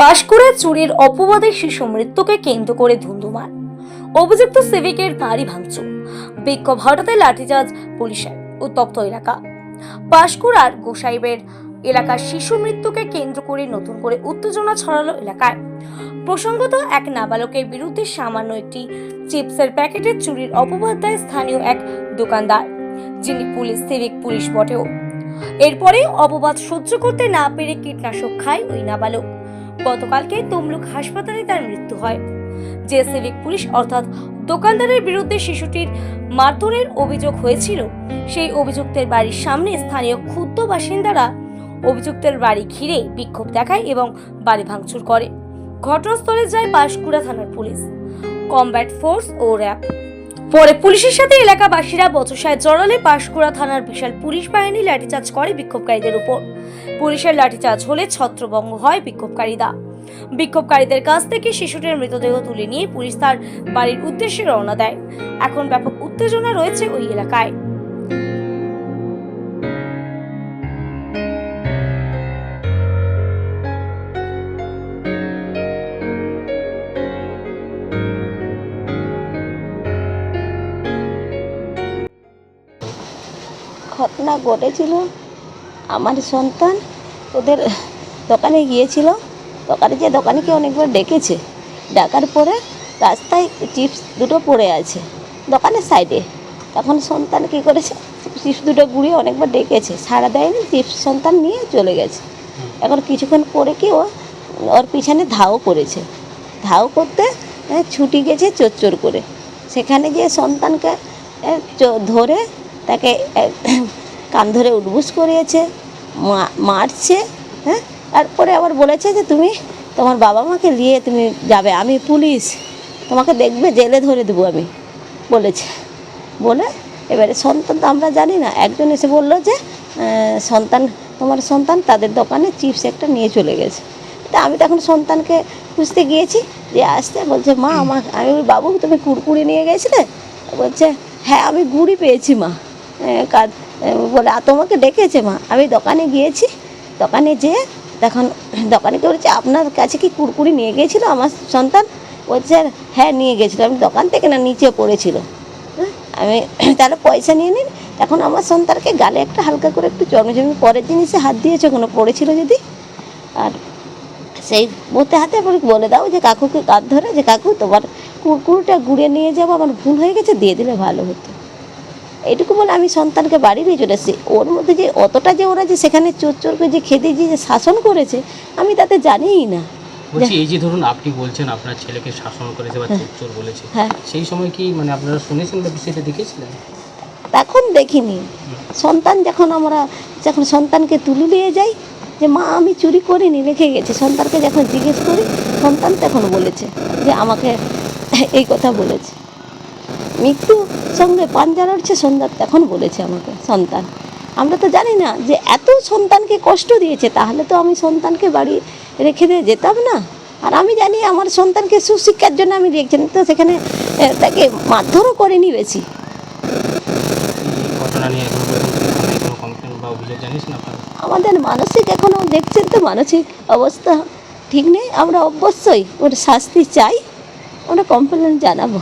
পাশকুড়া চুরির অপবাদে শিশু মৃত্যুকে কেন্দ্র করে ধুন্ধুমার। অভিযুক্ত সিভিকের গাড়ি ভাঙচুর। বিক্ষোভ হঠাতে লাঠিচার্জ পুলিশের উত্তপ্ত এলাকা। পাশকুড়ার গোসাইবের এলাকার শিশু মৃত্যুকে কেন্দ্র করে নতুন করে উত্তেজনা ছড়ালো এলাকায়। প্রসঙ্গত, এক নাবালকের বিরুদ্ধে সামান্য একটি চিপসের প্যাকেটের চুরির অপবাদ দেয় স্থানীয় এক দোকানদার, যিনি পুলিশ, সিভিক পুলিশ বটেও। এরপরে অপবাদ সহ্য করতে না পেরে কীটনাশক খায় ওই নাবালক। গতকালকে তমলুক হাসপাতালে তার মৃত্যু হয়। যে সিভিক পুলিশ অর্থাৎ দোকানদারের বিরুদ্ধে শিশুটির মারধরের অভিযোগ হয়েছিল। সেই অভিযুক্তের বাড়ির সামনে স্থানীয় ক্ষুদ্র বাসিন্দারা অভিযুক্তের বাড়ি ঘিরে বিক্ষোভ দেখায় এবং বাড়ি ভাঙচুর করে। ঘটনাস্থলে যায় পাঁশকুড়া থানার পুলিশ। কমব্যাট ফোর্স ও র্যাব। পরে পুলিশের সাথে এলাকাবাসীরা বচসায় জড়ালে পাঁশকুড়া থানার বিশাল পুলিশ বাহিনী লাঠিচার্জ করে বিক্ষোভকারীদের উপর। পুলিশের লাঠিচার্জ হলে ছত্রভঙ্গ হয় বিক্ষোভকারীরা। বিক্ষোভকারীদের কাছ থেকে শিশুটির মৃতদেহ তুলে নিয়ে পুলিশ তার বাড়ির উদ্দেশ্যে রওনা দেয়। এখন ব্যাপক উত্তেজনা রয়েছে ওই এলাকায়। ঘটনা ঘটেছিল আমার সন্তান ওদের দোকানে গিয়েছিল। দোকানে যে দোকানিকে অনেকবার ডেকেছে, ডাকার পরে রাস্তায় চিপস দুটো পড়ে আছে দোকানের সাইডে। তখন সন্তান কী করেছে, চিপস দুটো গুঁড়িয়ে অনেকবার ডেকেছে, সাড়া দেয়নি, চিপস সন্তান নিয়ে চলে গেছে। এখন কিছুক্ষণ পরে কি ও, ওর পিছনে ধাও করেছে। ধাও করতে ছুটি গেছে চোর করে। সেখানে যে সন্তানকে ধরে তাকে কান ধরে উঠবুস করিয়েছে মা- মারছে হ্যাঁ? তারপরে আবার বলেছে যে তুমি তোমার বাবা মাকে নিয়ে তুমি যাবে আমি পুলিশ তোমাকে দেখবে জেলে ধরে দেবো আমি বলেছে। বলে এবারে সন্তান তো আমরা জানি না একজন এসে বলল যে সন্তান তোমার সন্তান তাদের দোকানে চিপস একটা নিয়ে চলে গেছে। তা আমি তখন সন্তানকে খুঁজতে গিয়েছি যে আসতে বলছে মা আমার আমি বাবু তুমি কুড়কুড়ি নিয়ে গেছিলে? বলছে হ্যাঁ আমি গুড়ি পেয়েছি মা। কাজ বলে "আর তোমাকে ডেকেছে মা। আমি দোকানে গিয়েছি। দোকানে যেয়ে তখন দোকানিকে বলেছে, আপনার কাছে কি কুড়কুড়ি নিয়ে গিয়েছিল আমার সন্তান? বলছে হ্যাঁ নিয়ে গেছিল আমি দোকান থেকে না, নিচে পড়েছিল। আমি তাহলে পয়সা নিয়ে নিন। এখন আমার সন্তানকে গালে একটা হালকা করে একটু জমি পরের জিনিসে হাত দিয়েছে, কোনো পড়েছিল যদি? আর সেই মধ্যে হাতে পরে বলে দাও যে, কাকুকে কাঁধ ধরে যে, কাকু, তোমার কুকুরটা গুড়ে নিয়ে যাব আমার ভুল হয়ে গেছে, দিয়ে দিলে ভালো হতো। এইটুকু বলে আমি সন্তানকে বাড়ি নিয়ে চলে এসেছি। ওর মধ্যে যে অতটা যে ওরা যে সেখানে চোর চোরকে যে খেতে যে শাসন করেছে আমি তাতে জানিই না। বলছি এই যে ধরুন আপনি বলছেন আপনার ছেলেকে শাসন করেছে বা চোর চোর বলেছে হ্যাঁ। সেই সময় কি মানে আপনারা শুনেছেন বা বিষয়টা দেখেছিলেন? তখন দেখিনি। সন্তান যখন আমরা যখন সন্তানকে তুলে নিয়ে যাই যে মা আমি চুরি করিনি রেখে গেছি। সন্তানকে যখন জিজ্ঞেস করি সন্তান তখন বলেছে যে আমাকে এই কথা বলেছে। মৃত্যু সঙ্গে পাঞ্জা লড়ছে সন্তান তখন বলেছে আমাকে সন্তান। আমরা তো জানি না যে এত সন্তানকে কষ্ট দিয়েছে তাহলে তো আমি সন্তানকে বাড়ি রেখে দিয়ে যেতাম না। আর আমি জানি আমার সন্তানকে সুশিক্ষার জন্য আমি রেখেছি তো সেখানে তাকে মারধরও করিনি বেশি। আমাদের মানসিক এখনও দেখছেন তো মানসিক অবস্থা ঠিক নেই। আমরা অবশ্যই ওর শাস্তি চাই আমরা কমপ্লেন জানাব।